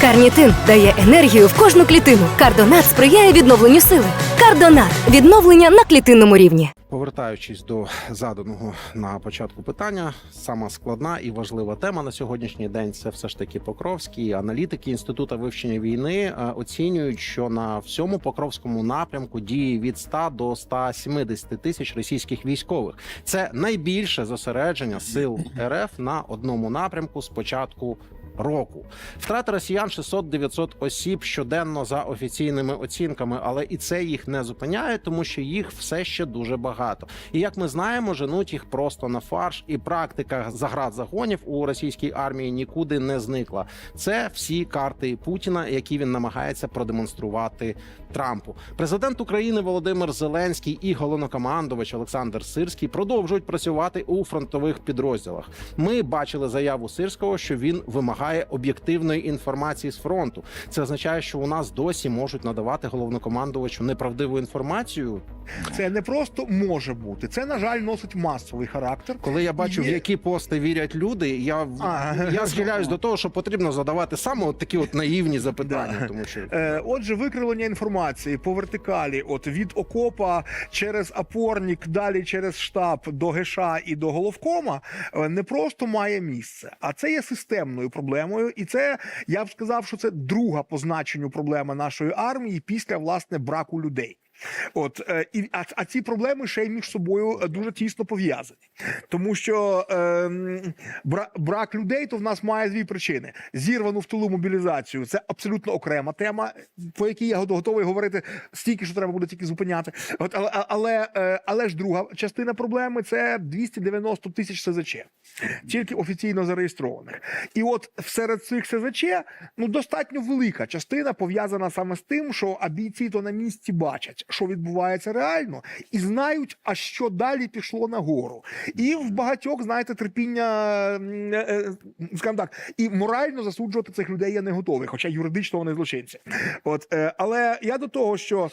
Карнітин дає енергію в кожну клітину. Кардонат сприяє відновленню сили. Кардонат відновлення на клітинному рівні. Повертаючись до заданого на початку питання, сама складна і важлива тема на сьогоднішній день це все ж таки Покровський. Аналітики інституту вивчення війни е, оцінюють, що на всьому Покровському напрямку діє від 100 до 170 тисяч російських військових. Це найбільше зосередження сил РФ на одному напрямку з початку. Року втрати росіян 600-900 осіб щоденно за офіційними оцінками, але і це їх не зупиняє, тому що їх все ще дуже багато. І як ми знаємо, женуть їх просто на фарш, і практика заград загонів у російській армії нікуди не зникла. Це всі карти Путіна, які він намагається продемонструвати Трампу. Президент України Володимир Зеленський і головнокомандувач Олександр Сирський продовжують працювати у фронтових підрозділах. Ми бачили заяву Сирського, що він вимагає об'єктивної інформації з фронту. Це означає, що у нас досі можуть надавати головнокомандувачу неправдиву інформацію. Це не просто може бути, це на жаль носить масовий характер. Коли я бачу, в які пости вірять люди, я А, я схиляюсь до того, що потрібно задавати саме от такі от наївні запитання, Да. тому що Е, Отже, викривлення інформації по вертикалі, от від окопа через опорник, далі через штаб до ГШ і до головкома, е, не просто має місце, а це є системною проблемою. І це я б сказав, що це друга по значенню проблема нашої армії після власне браку людей. От е, і а, а ці проблеми ще й між собою е, дуже тісно пов'язані, тому що е, брак людей то в нас має дві причини: зірвану в тилу мобілізацію. Це абсолютно окрема тема, по якій я готовий говорити стільки, що треба буде тільки зупиняти. От але, але, е, але ж друга частина проблеми це 290 тисяч СЗЧ, тільки офіційно зареєстрованих. І от серед цих СЗЧ ну достатньо велика частина пов'язана саме з тим, що а бійці то на місці бачать, що відбувається реально, і знають, а що далі пішло нагору. І в багатьох, знаєте, терпіння, е, е, скажімо так, і морально засуджувати цих людей я не готовий, хоча юридично вони злочинці. От, е, але я до того, що.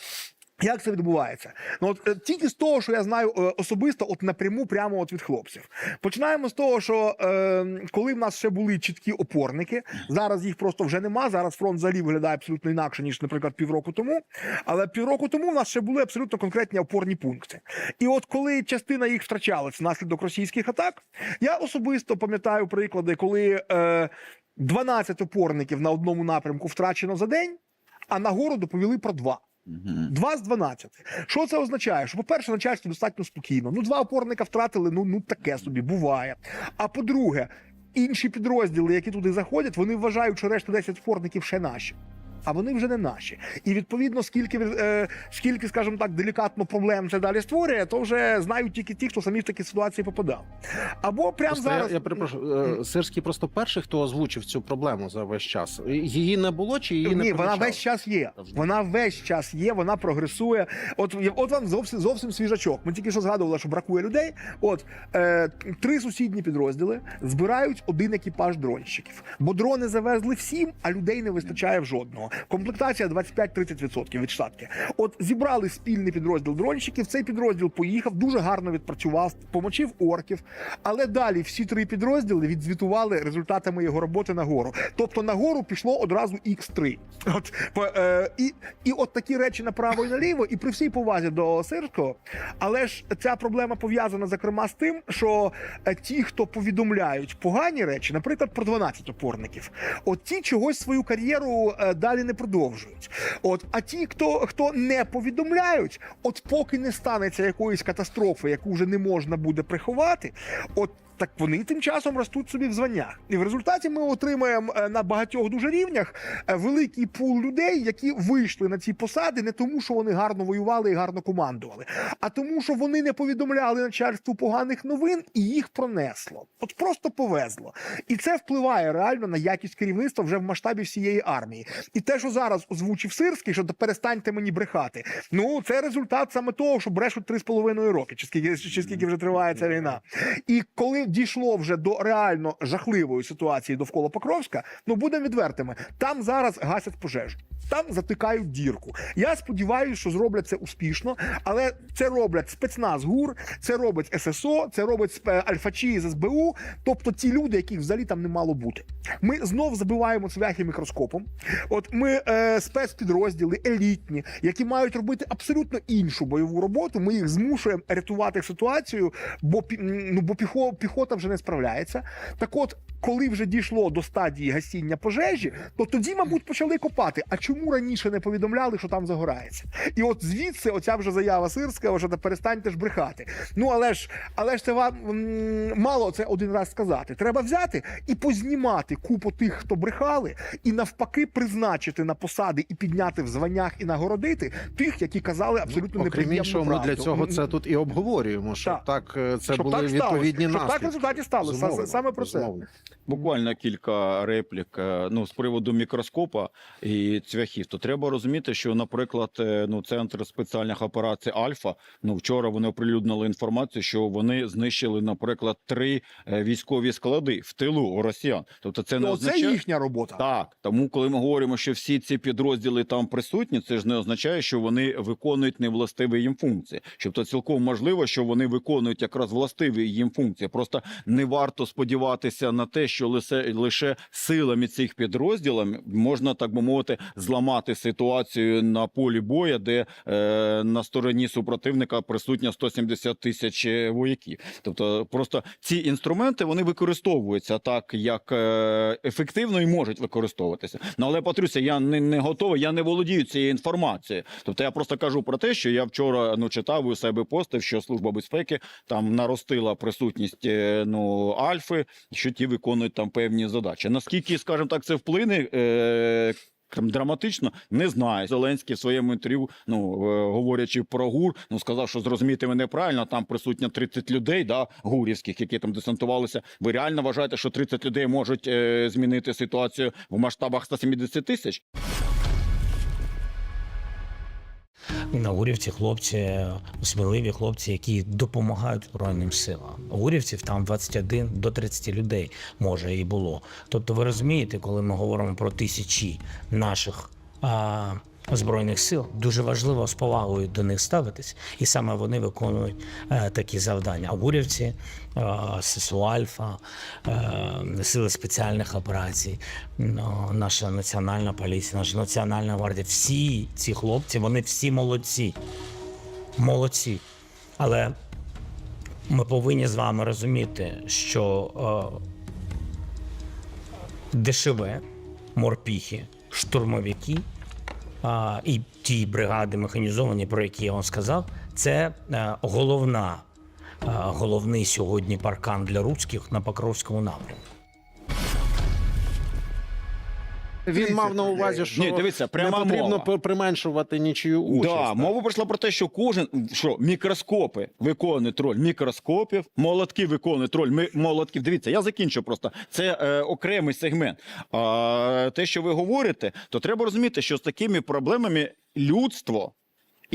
Як це відбувається? Ну от е, тільки з того, що я знаю е, особисто, от напряму, прямо от від хлопців. Починаємо з того, що е, коли в нас ще були чіткі опорники, зараз їх просто вже нема. Зараз фронт взагалі виглядає абсолютно інакше ніж, наприклад, півроку тому. Але півроку тому в нас ще були абсолютно конкретні опорні пункти. І от коли частина їх втрачалась внаслідок російських атак, я особисто пам'ятаю приклади, коли е, 12 опорників на одному напрямку втрачено за день, а нагору доповіли про два. Два з 12. Що це означає? Що, по-перше, начальство достатньо спокійно. Ну, два опорника втратили, ну, ну таке собі буває. А по-друге, інші підрозділи, які туди заходять, вони вважають, що решта 10 опорників ще наші. А вони вже не наші. І відповідно, скільки, е, скільки, скажімо так, делікатно проблем це далі створює, то вже знають тільки ті, хто самі в такі ситуації попадав. Або прямо Просто зараз. я, я перепрошую, е, Сирський просто перший, хто озвучив цю проблему за весь час. Її не було чи її не Ні, вона весь час є. Вона весь час є, вона прогресує. От, от вам зовсім зовсім свіжачок. Ми тільки що згадували, що бракує людей. От е, три сусідні підрозділи збирають один екіпаж дронщиків, бо дрони завезли всім, а людей не вистачає в жодного. Комплектація 25-30% від штатки. От зібрали спільний підрозділ дронщиків. Цей підрозділ поїхав, дуже гарно відпрацював, помочив орків. Але далі всі три підрозділи відзвітували результатами його роботи нагору. Тобто нагору пішло одразу X3. От е, і, і от такі речі направо і наліво, і при всій повазі до Сирського. Але ж ця проблема пов'язана зокрема з тим, що е, ті, хто повідомляють погані речі, наприклад, про 12 опорників, от ті чогось свою кар'єру е, далі не продовжують. От, а ті, хто, хто не повідомляють, от поки не станеться якоїсь катастрофи, яку вже не можна буде приховати, от. Так вони тим часом ростуть собі в званнях, і в результаті ми отримаємо е, на багатьох дуже рівнях е, великий пул людей, які вийшли на ці посади не тому, що вони гарно воювали і гарно командували, а тому, що вони не повідомляли начальству поганих новин і їх пронесло. От просто повезло. І це впливає реально на якість керівництва вже в масштабі всієї армії. І те, що зараз озвучив Сирський, що перестаньте мені брехати. Ну це результат саме того, що брешуть три з половиною роки, чи скільки чи скільки вже триває ця війна. І коли дійшло вже до реально жахливої ситуації довкола Покровська, ну будемо відвертими, там зараз гасять пожежу. Там затикають дірку. Я сподіваюся, що зроблять це успішно, але це роблять спецназ ГУР, це робить ССО, це робить спе- Альфачі з СБУ, тобто ті люди, яких взагалі там не мало бути. Ми знов забиваємо цвяхи мікроскопом. От ми е, спецпідрозділи елітні, які мають робити абсолютно іншу бойову роботу. Ми їх змушуємо рятувати ситуацію, бо ну бо піхо, піхота вже не справляється. Так от, коли вже дійшло до стадії гасіння пожежі, то тоді, мабуть, почали копати. А чому раніше не повідомляли, що там загорається? І от звідси оця вже заява сирська, що перестаньте ж брехати. Ну але ж, але ж це вам мало це один раз сказати. Треба взяти і познімати купу тих, хто брехали, і навпаки призначити на посади і підняти в званнях і нагородити тих, які казали абсолютно Окрім неприємну іншого, ми для цього це тут і обговорюємо. Щоб Так. так, е, це щоб були так сталося, відповідні щоб наслідки. Результаті сталося. Безумовно, Саме про це. безумовно. Буквально кілька реплік е, ну, з приводу мікроскопа і цвяхів. То треба розуміти, що, наприклад, е, ну, центр спеціальних операцій Альфа. Ну вчора вони оприлюднили інформацію, що вони знищили, наприклад, три е, військові склади в тилу у росіян. Тобто, це не Ну, це означає їхня робота. так. Тому, коли ми говоримо, що всі ці підрозділи там присутні, це ж не означає, що вони виконують невластиві їм функції. Тобто, цілком можливо, що вони виконують якраз властиві їм функції. Просто не варто сподіватися на те, що лише лише силами цих підрозділів можна так би мовити зламати ситуацію на полі бою, де е, на стороні супротивника присутня 170 тисяч вояків. Тобто, просто ці інструменти вони використовуються так, як е, ефективно і можуть використовуватися. Ну але Патрюся, я не, не готовий, я не володію цією інформацією. Тобто я просто кажу про те, що я вчора ну читав у себе постив, що служба безпеки там наростила присутність е, ну альфи, що ті виконують там певні задачі. Наскільки, скажімо так, це вплине. Е, Там драматично не знаю. Зеленський в своєму інтерв'ю, ну е, говорячи про гур, ну сказав, що зрозуміти мене правильно. Там присутня 30 людей, да, гурівських, які там десантувалися. Ви реально вважаєте, що 30 людей можуть е, змінити ситуацію в масштабах 170 тисяч? На урівці хлопці, сміливі хлопці, які допомагають Збройним силам. Гурівців там 21 до 30 людей може і було. Тобто, ви розумієте, коли ми говоримо про тисячі наших збройних сил, дуже важливо з повагою до них ставитись, і саме вони виконують е, такі завдання. А гурівці, е, ССУ Альфа, е, сили спеціальних операцій, ну, наша національна поліція, наша національна гвардія, всі ці хлопці, вони всі молодці. Молодці. Але ми повинні з вами розуміти, що е, ДШВ, морпіхи, штурмовики а, і ті бригади механізовані, про які я вам сказав, це е, головна, е, головний сьогодні паркан для руських на Покровському напрямку. Він мав на увазі, що Ні, дивіться, не потрібно мова. применшувати нічию участь. Да, так. мова прийшла про те, що кожен що мікроскопи виконують роль мікроскопів, молотки виконують роль ми- молотків. Дивіться, я закінчу просто. Це е, окремий сегмент. А те, що ви говорите, то треба розуміти, що з такими проблемами людство.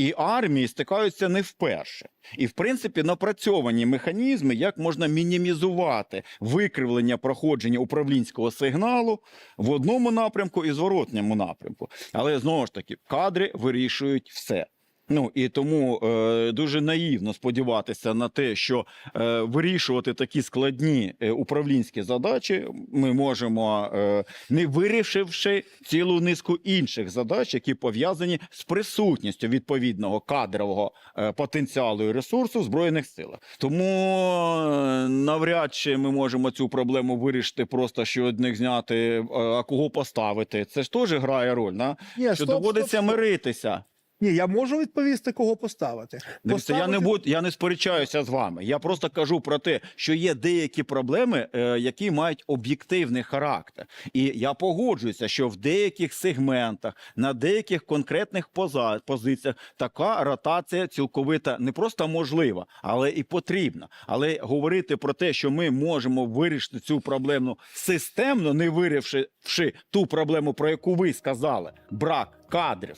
І армії стикаються не вперше. І, в принципі, напрацьовані механізми, як можна мінімізувати викривлення проходження управлінського сигналу в одному напрямку і зворотньому напрямку. Але знову ж таки, кадри вирішують все. Ну і тому е, дуже наївно сподіватися на те, що е, вирішувати такі складні е, управлінські задачі ми можемо, е, не вирішивши цілу низку інших задач, які пов'язані з присутністю відповідного кадрового е, потенціалу і ресурсу в збройних силах. Тому е, навряд чи ми можемо цю проблему вирішити, просто що одних зняти, е, а кого поставити. Це ж теж грає роль, да? Ні, що стоп, доводиться стоп, стоп. миритися. Ні, я можу відповісти, кого поставити. Дивіться, я не буду, я не сперечаюся з вами. Я просто кажу про те, що є деякі проблеми, е, які мають об'єктивний характер. І я погоджуюся, що в деяких сегментах, на деяких конкретних поза- позиціях така ротація цілковита не просто можлива, але і потрібна. Але говорити про те, що ми можемо вирішити цю проблему системно, не вирішивши ту проблему, про яку ви сказали, брак кадрів.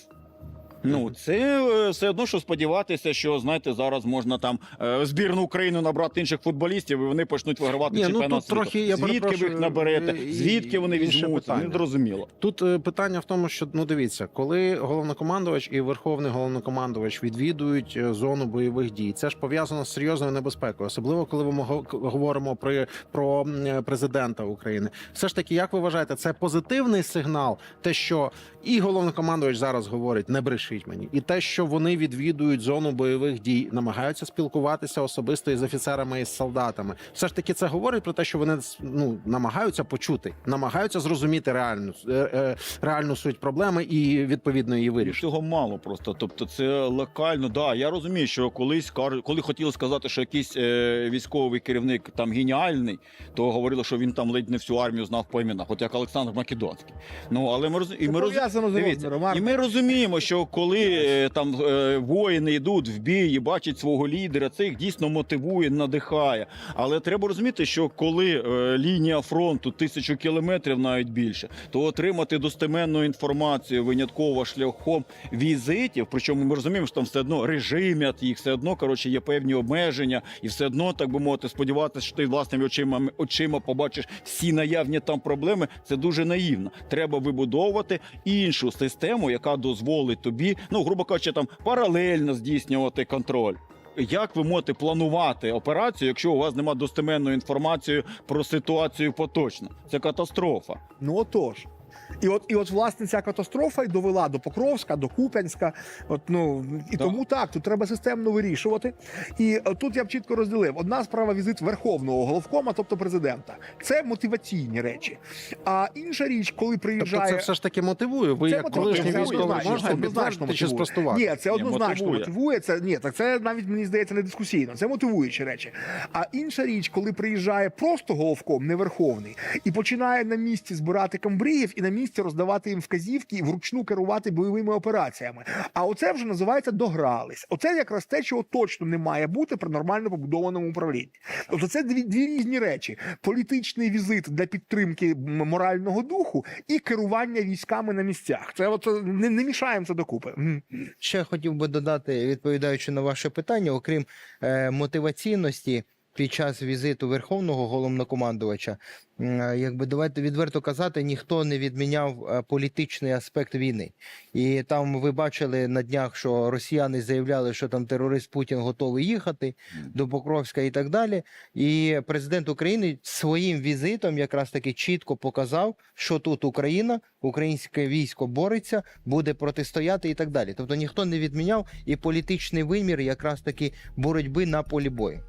Ну це е, все одно, що сподіватися, що знаєте, зараз можна там е, збірну України набрати інших футболістів, і вони почнуть вигравати Ні, ну, чемпіонат тут світу. трохи, я Звідки ви їх наберете? е, Звідки вони інше візьмуться? Не зрозуміло. Тут питання в тому, що ну дивіться, коли головнокомандувач і верховний головнокомандувач відвідують зону бойових дій, це ж пов'язано з серйозною небезпекою, особливо коли ми го- говоримо про, про президента України. Все ж таки, як ви вважаєте, це позитивний сигнал, те, що і головнокомандувач зараз говорить, не брешіть мені, і те, що вони відвідують зону бойових дій, намагаються спілкуватися особисто із офіцерами і з солдатами. Все ж таки, це говорить про те, що вони ну намагаються почути, намагаються зрозуміти реальну е, е, реальну суть проблеми і відповідно її вирішити. Цього мало просто. Тобто, це локально. Да, я розумію, що колись кажуть, коли хотіли сказати, що якийсь е, військовий керівник там геніальний, то говорили, що він там ледь не всю армію знав по іменах, от як Олександр Македонський. Ну але ми роз... і ми роз... з Дивіться, і ми розуміємо, що коли е, там е, воїни йдуть в бій і бачать свого лідера, це їх дійсно мотивує, надихає. Але треба розуміти, що коли е, лінія фронту тисячу кілометрів навіть більше, то отримати достеменну інформацію винятково шляхом візитів. Причому ми розуміємо, що там все одно режимять їх, все одно коротше є певні обмеження, і все одно так би мовити, сподіватися, що ти власними очима очима побачиш всі наявні там проблеми. Це дуже наївно. Треба вибудовувати іншу систему, яка дозволить тобі, ну грубо кажучи, там паралельно здійснювати контроль. Як ви можете планувати операцію, якщо у вас немає достеменної інформації про ситуацію поточно? Це катастрофа. Ну отож. І от, і от власне ця катастрофа й довела до Покровська, до Куп'янська. От ну і Так. тому так, тут треба системно вирішувати. І е, тут я б чітко розділив: одна справа візит верховного головкома, тобто президента. Це мотиваційні речі. А інша річ, коли Тобто приїжджає. це все ж таки мотивує. Ви Це як колишній військовий це однозначно підтвердити чи спростувати? Ні, це однозначно мотивує. мотивує. Це ні, так це навіть мені здається не дискусійно. Це мотивуючі речі. А інша річ, коли приїжджає просто головком, не верховний, і починає на місці збирати камбріїв і на місці роздавати їм вказівки і вручну керувати бойовими операціями. А оце вже називається догрались. Оце якраз те, чого точно не має бути при нормально побудованому управлінні. Тобто це дві, дві різні речі: політичний візит для підтримки морального духу і керування військами на місцях. Це от е, не, не мішаємо це докупи. Ще хотів би додати, відповідаючи на ваше питання, окрім е, мотиваційності під час візиту верховного головнокомандувача, е, якби давайте відверто казати, ніхто не відміняв е, політичний аспект війни. І там ви бачили на днях, що росіяни заявляли, що там терорист Путін готовий їхати до Покровська і так далі. І президент України своїм візитом якраз таки чітко показав, що тут Україна, українське військо бореться, буде протистояти і так далі. Тобто ніхто не відміняв і політичний вимір якраз таки боротьби на полі бою.